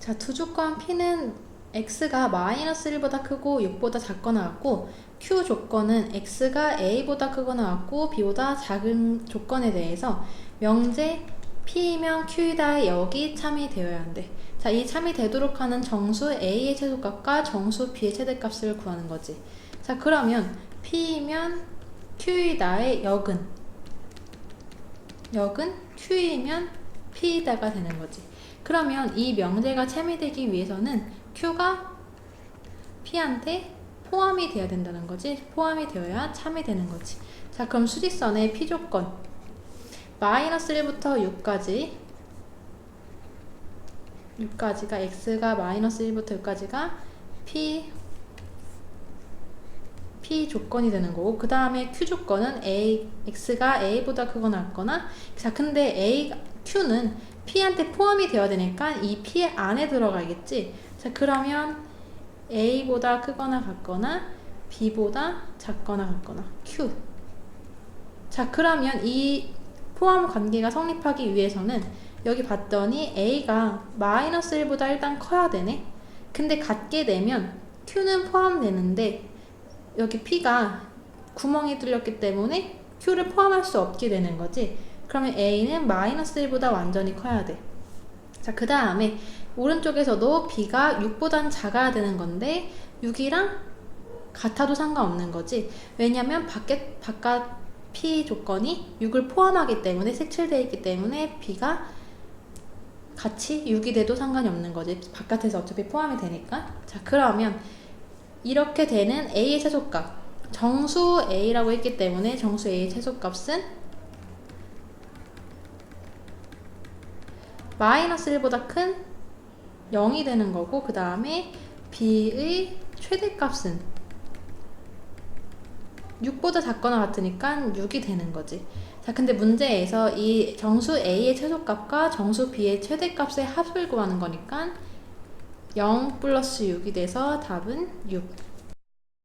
자, 두 조건 P는 x가 마이너스 1보다 크고 6보다 작거나 같고 Q 조건은 x가 a보다 크거나 같고 b보다 작은 조건에 대해서 명제 P이면 Q이다 여기 참이 되어야 한대. 자, 이 참이 되도록 하는 정수 a의 최소값과 정수 b의 최대값을 구하는 거지. 자, 그러면 P이면 Q이다의 역은 역은 Q이면 P이다가 되는 거지. 그러면 이 명제가 참이되기 위해서는 Q가 P한테 포함이 돼야 된다는 거지. 포함이 되어야 참이 되는 거지. 자, 그럼 수직선의 P 조건. 마이너스 1부터 6까지 6까지가 x가 마이너스 1부터 6까지가 P P 조건이 되는 거고 그 다음에 Q 조건은 A x가 A보다 크거나 같거나 자 근데 A Q는 P한테 포함이 되어야 되니까 이 P 안에 들어가겠지? 자 그러면 A보다 크거나 같거나 B보다 작거나 같거나 Q. 자 그러면 이 포함 관계가 성립하기 위해서는 여기 봤더니 A가 마이너스 1보다 일단 커야 되네. 근데 같게 되면 Q는 포함되는데 여기 P가 구멍이 뚫렸기 때문에 Q를 포함할 수 없게 되는 거지. 그러면 A는 마이너스 1보다 완전히 커야 돼. 자, 그 다음에 오른쪽에서도 B가 6보단 작아야 되는 건데 6이랑 같아도 상관없는 거지. 왜냐면 밖에, 바깥 P 조건이 6을 포함하기 때문에 색칠되어 있기 때문에 B가 같이 6이 돼도 상관이 없는 거지. 바깥에서 어차피 포함이 되니까. 자, 그러면 이렇게 되는 A의 최소값 정수 A라고 했기 때문에 정수 A의 최소값은 마이너스 1보다 큰 0이 되는 거고 그 다음에 B의 최대값은 6보다 작거나 같으니까 6이 되는 거지. 자, 근데 문제에서 이 정수 A의 최소값과 정수 B의 최대값의 합을 구하는 거니까 0 플러스 6이 돼서 답은 6.